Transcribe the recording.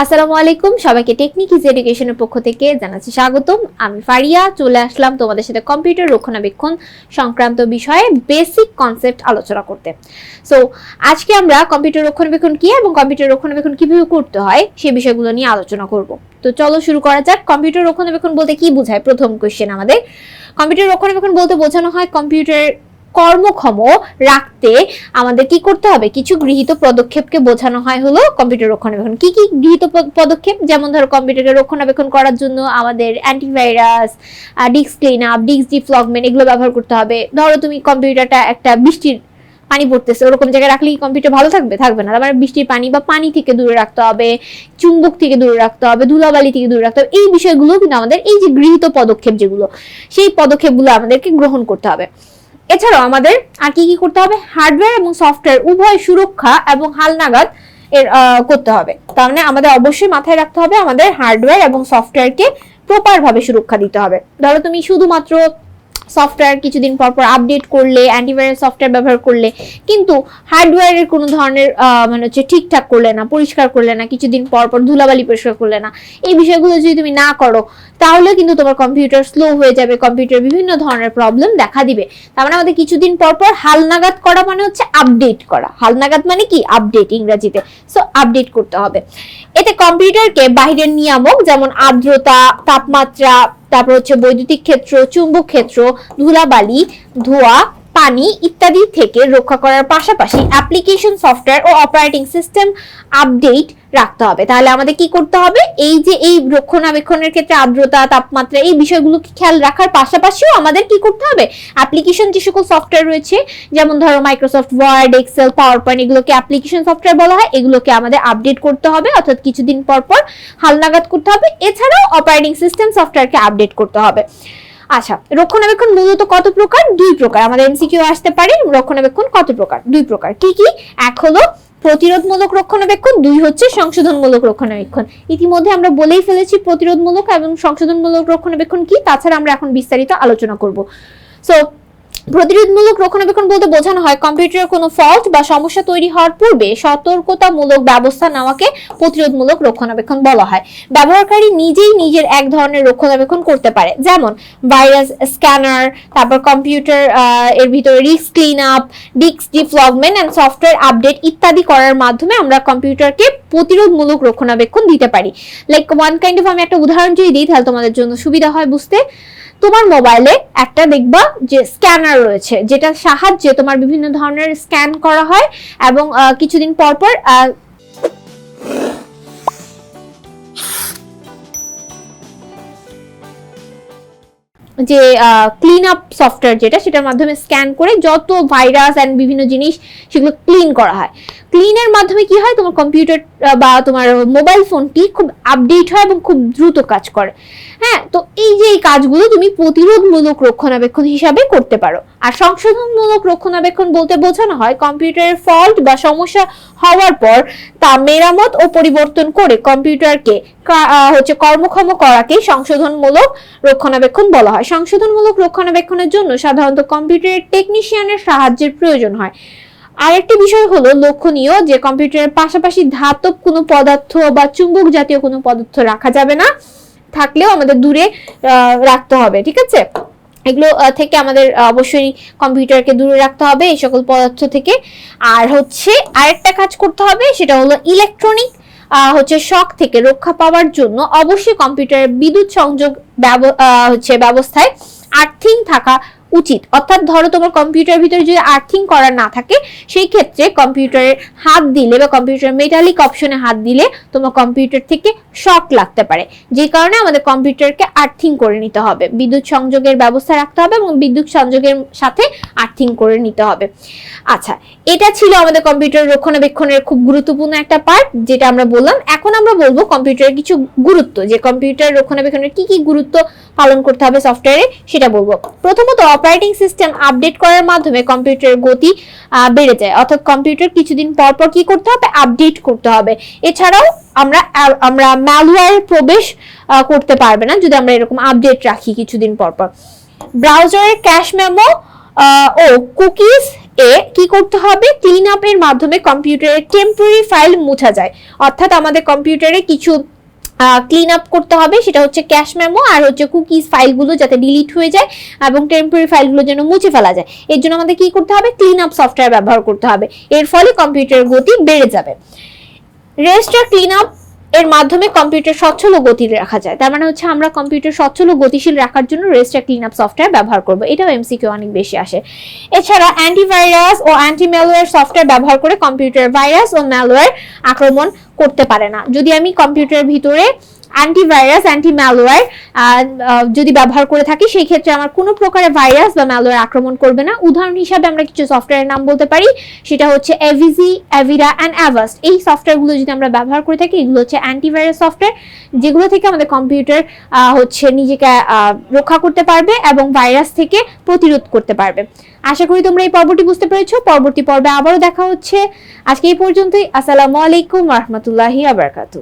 আসসালামু আলাইকুম, সবাইকে টেকনিক ইজ এডুকেশনের পক্ষ থেকে জানাচ্ছি স্বাগতম। আমি ফারিয়া, চলে আসলাম তোমাদের সাথে কম্পিউটার রক্ষণাবেক্ষণ সংক্রান্ত বিষয়ে বেসিক কনসেপ্ট আলোচনা করতে। সো আজকে আমরা কম্পিউটার রক্ষণাবেক্ষণ কি এবং কম্পিউটার রক্ষণাবেক্ষণ কীভাবে করতে হয় সেই বিষয়গুলো নিয়ে আলোচনা করব। তো চলো শুরু করা যাক। কম্পিউটার রক্ষণাবেক্ষণ বলতে কি বোঝায়? প্রথম কোয়েশ্চেন আমাদের। কম্পিউটার রক্ষণাবেক্ষণ বলতে বোঝানো হয় কম্পিউটার কর্মক্ষম রাখতে আমাদের কি করতে হবে? কিছু গৃহীত পদক্ষেপকে বোঝানো হয় হলো কম্পিউটার রক্ষণাবেক্ষণ। কি কি গৃহীত পদক্ষেপ? যেমন ধরো কম্পিউটারকে রক্ষণাবেক্ষণ করার জন্য আমাদের antivirus disk clean up disk defragment এগুলো ব্যবহার করতে হবে। ধরো তুমি কম্পিউটারটা একটা বৃষ্টির পানি পড়তেছে, ওরকম জায়গায় রাখলে কি কম্পিউটার ভালো থাকবে? থাকবে না। তার মানে বৃষ্টির পানি বা পানি থেকে দূরে রাখতে হবে, চুম্বক থেকে দূরে রাখতে হবে, ধুলাবালি থেকে দূরে রাখতে হবে, এই বিষয়গুলো কিন্তু আমাদের এই যে গৃহীত পদক্ষেপ যেগুলো, সেই পদক্ষেপগুলো আমাদেরকে গ্রহণ করতে হবে। এছাড়াও আমাদের আর কি কি করতে হবে? হার্ডওয়্যার এবং সফটওয়্যার উভয় সুরক্ষা এবং হালনাগাদ এর করতে হবে। তার মানে আমাদের অবশ্যই মাথায় রাখতে হবে আমাদের হার্ডওয়্যার এবং সফটওয়্যারকে প্রপার ভাবে সুরক্ষা দিতে হবে। ধরো তুমি শুধুমাত্র সফটওয়্যার কিছুদিন পর পর আপডেট করলে অ্যান্টিভাইরাস সফটওয়্যার ব্যবহার করলে, কিন্তু হার্ডওয়্যারের কোনো ধরনের মানে হচ্ছে ঠিকঠাক করলে না, পরিষ্কার করলে না, কিছুদিন পর পর ধুলাবালি পরিষ্কার করলে না, এই বিষয়গুলো যদি তুমি না করো, তাহলে কিন্তু তোমার কম্পিউটার স্লো হয়ে যাবে কম্পিউটার বিভিন্ন ধরনের প্রবলেম দেখা দিবে। তার মানে আমাদের কিছুদিন পর পর হালনাগাদ করা মানে হচ্ছে আপডেট করা। হালনাগাদ মানে কি? আপডেট ইংরেজিতে। সো আপডেট করতে হবে। এতে কম্পিউটারকে বাইরের নিয়ামক যেমন আর্দ্রতা, তাপমাত্রা তারপর হচ্ছে বৈদ্যুতিক ক্ষেত্র চুম্বক ক্ষেত্র ধুলাবালি ধোঁয়া পানি ইত্যাদি থেকে রক্ষা করার পাশাপাশি অ্যাপ্লিকেশন সফটওয়্যার ও অপারেটিং সিস্টেম আপডেট রাখতে হবে। তাহলে আমাদের কি করতে হবে? এই যে এই রক্ষণাবেক্ষণের ক্ষেত্রে আর্দ্রতা, তাপমাত্রা এই বিষয়গুলোকে খেয়াল রাখার পাশাপাশিও আমাদের কি করতে হবে? অ্যাপ্লিকেশন যে সকল সফটওয়্যার রয়েছে, যেমন ধরো Microsoft Word Excel PowerPoint এগুলোকে অ্যাপ্লিকেশন সফটওয়্যার বলা হয়, এগুলোকে আমাদের আপডেট করতে হবে, অর্থাৎ কিছুদিন পর পর হালনাগাদ করতে হবে। এছাড়াও অপারেটিং সিস্টেম সফটওয়্যারকে আপডেট করতে হবে। আচ্ছা রক্ষণাবেক্ষণ মূলত কত প্রকার? দুই প্রকার। আমাদের এমসিকিউ আসতে পারে, রক্ষণাবেক্ষণ কত প্রকার? দুই প্রকার। কি কি? এক হলো প্রতিরোধমূলক রক্ষণাবেক্ষণ, দুই হচ্ছে সংশোধনমূলক রক্ষণাবেক্ষণ। ইতিমধ্যে আমরা বলেই ফেলেছি প্রতিরোধমূলক এবং সংশোধনমূলক রক্ষণাবেক্ষণ কি, তাছাড়া আমরা এখন বিস্তারিত আলোচনা করব। সো প্রতিরোধমূলক রক্ষণাবেক্ষণ বলতে বোঝানো হয়, কম্পিউটারের কোনো ফল্ট বা সমস্যা তৈরি হওয়ার পূর্বে সতর্কতামূলক ব্যবস্থা নেওয়াকে প্রতিরোধমূলক রক্ষণাবেক্ষণ বলা হয়। ব্যবহারকারী নিজেই নিজের এক ধরনের রক্ষণাবেক্ষণ করতে পারে, যেমন ভাইরাস স্ক্যানার তারপর কম্পিউটার এর ভিতরে disk clean up disk defragment and software update ইত্যাদি করার মাধ্যমে আমরা কম্পিউটারকে প্রতিরোধমূলক রক্ষণাবেক্ষণ দিতে পারি। লাইক ওয়ান কাইন্ড অফ আমি একটা উদাহরণ যদি দিই, তাহলে তোমাদের জন্য সুবিধা হয় বুঝতে। তোমার মোবাইলে একটা দেখবা যে স্ক্যানার রয়েছে যেটা সাহায্যে তোমার বিভিন্ন ধরনের স্ক্যান করা হয় এবং কিছুদিন পর পর যে ক্লিন আপ সফটওয়্যার যেটা, সেটার মাধ্যমে স্ক্যান করে যত ভাইরাস অ্যান্ড বিভিন্ন জিনিস সেগুলো ক্লিন করা হয়। ক্লিনের মাধ্যমে কি হয়? তোমার কম্পিউটার বা তোমার মোবাইল ফোনটি খুব আপডেট হয় এবং খুব দ্রুত কাজ করে। হ্যাঁ তো এই যে এই কাজগুলো তুমি প্রতিরোধমূলক রক্ষণাবেক্ষণ হিসাবে করতে পারো। আর সংশোধনমূলক রক্ষণাবেক্ষণ বলতে বোঝানো হয় কম্পিউটারের ফল্ট বা সমস্যা হওয়ার পর তা মেরামত ও পরিবর্তন করে কম্পিউটারকে হচ্ছে কর্মক্ষম করাকে সংশোধনমূলক রক্ষণাবেক্ষণ বলা হয়। সংশোধনমূলক রক্ষণাবেক্ষণের জন্য সাধারণত কম্পিউটারের টেকনিশিয়ানের সাহায্যের প্রয়োজন হয়। আরেকটি বিষয় হলো লক্ষণীয় যে কম্পিউটারের পাশাপাশি ধাতব কোনো পদার্থ বা চুম্বক জাতীয় কোনো পদার্থ রাখা যাবে না। থাকলেও আমাদের দূরে রাখতে হবে, ঠিক আছে? এগুলো থেকে আমাদের অবশ্যই কম্পিউটারকে দূরে রাখতে হবে এই সকল পদার্থ থেকে। আর হচ্ছে আরেকটা কাজ করতে হবে, সেটা হলো ইলেকট্রনিক হচ্ছে শক থেকে রক্ষা পাওয়ার জন্য অবশ্যই কম্পিউটারের বিদ্যুৎ সংযোগ হচ্ছে ব্যবস্থায় আর্থিং থাকা উচিত। অর্থাৎ ধরো তোমার কম্পিউটারের ভিতরে যদি আর্থিং করা না থাকে, সেই ক্ষেত্রে কম্পিউটারের হাত দিলে বা কম্পিউটার মেটালিক অপশনে হাত দিলে তোমার কম্পিউটার থেকে শক লাগতে পারে। যে কারণে আমাদের কম্পিউটারকে আর্থিং করে নিতে হবে। বিদ্যুৎ সংযোগের ব্যবস্থা রাখতে হবে এবং বিদ্যুৎ সংযোগের সাথে আর্থিং করে নিতে হবে। আচ্ছা এটা ছিল আমাদের কম্পিউটার রক্ষণাবেক্ষণের খুব গুরুত্বপূর্ণ একটা পার্ট যেটা আমরা বললাম। এখন আমরা বলব কম্পিউটারের কিছু গুরুত্ব। যে কম্পিউটার রক্ষণাবেক্ষণের কি কি গুরুত্ব পালন করতে হবে সফটওয়্যারে সেটা বলব। প্রথমত অপারেটিং সিস্টেম আপডেট করার মাধ্যমে কম্পিউটারের গতি বেড়ে যায়। অর্থাৎ কম্পিউটার কিছুদিন পর পর কি করতে হবে? আপডেট করতে হবে। এছাড়াও আমরা আমরা ম্যালওয়্যার প্রবেশ করতে পারবে না যদি আমরা এরকম আপডেট রাখি কিছুদিন পর পর। ব্রাউজারের ক্যাশ মেমো ও কুকিজ এ কি করতে হবে? ক্লিন আপ এর মাধ্যমে কম্পিউটারের টেম্পোরারি ফাইল মুছা যায়। অর্থাৎ আমাদের কম্পিউটারে কিছু ক্লিন আপ করতে হবে, সেটা হচ্ছে ক্যাশ মেমো আর হচ্ছে কুকিজ ফাইলগুলো যাতে ডিলিট হয়ে যায় এবং টেম্পোরারি ফাইলগুলো যেন মুছে ফেলা যায়। এর জন্য আমাদের কি করতে হবে? ক্লিন আপ সফটওয়্যার ব্যবহার করতে হবে। এর ফলে কম্পিউটারের গতি বেড়ে যাবে। রেজিস্টার ক্লিন আপ এর মাধ্যমে কম্পিউটার সচ্ছল ও গতি রাখা যায়। তার মানে হচ্ছে আমরা কম্পিউটার সচ্ছল ও গতিশীল রাখার জন্য রেজিস্টার ক্লিন আপ সফটওয়্যার ব্যবহার করব। এটাও এমসিকিউ অনেক বেশি আসে। এছাড়া অ্যান্টিভাইরাস ও অ্যান্টি ম্যালওয়্যার সফটওয়্যার ব্যবহার করে কম্পিউটার ভাইরাস ও ম্যালওয়্যার আক্রমণ করতে পারে না। যদি আমি কম্পিউটারের ভিতরে অ্যান্টিভাইরাস অ্যান্টি ম্যালওয়্যার যদি ব্যবহার করে থাকি, সেই ক্ষেত্রে আমার কোনো প্রকারের ভাইরাস বা ম্যালওয়্যার আক্রমণ করবে না। উদাহরণ হিসাবে আমরা কিছু সফটওয়্যারের নাম বলতে পারি। সেটা হচ্ছে এভিজি অ্যাভিরা অ্যান্ড অ্যাভাস্ট এই সফটওয়্যারগুলো যদি আমরা ব্যবহার করে থাকি, এগুলো হচ্ছে অ্যান্টিভাইরাস সফটওয়্যার যেগুলো থেকে আমাদের কম্পিউটার হচ্ছে নিজেকে রক্ষা করতে পারবে এবং ভাইরাস থেকে প্রতিরোধ করতে পারবে। আশা করি তোমরা এই পর্বটি বুঝতে পেরেছ। পরবর্তী পর্বে আবারও দেখা হচ্ছে। আজকে এই পর্যন্তই। আসসালামু আলাইকুম রহমতুল্লাহি আবরকাতু